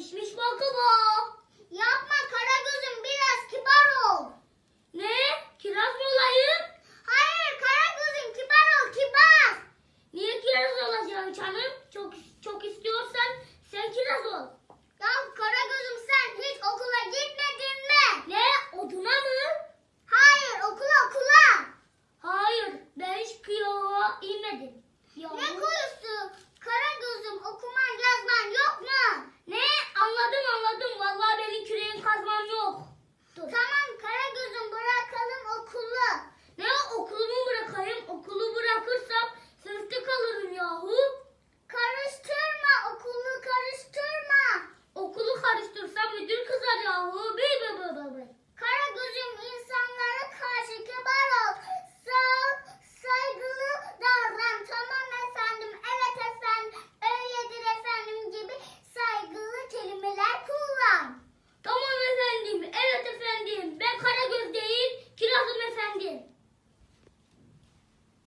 pişmiş baklava. Yapma Karagöz'üm biraz kibar ol. Ne? Kiraz mı olayım? Hayır Karagöz'üm kibar ol kibar. Niye kiraz olacağım canım? Çok çok istiyorsan sen kiraz ol. Ya Karagöz'üm sen hiç okula gitmedin mi? Ne? Oduna mı? Hayır okula okula. Hayır ben hiç kıyığa inmedim. Yok. Ne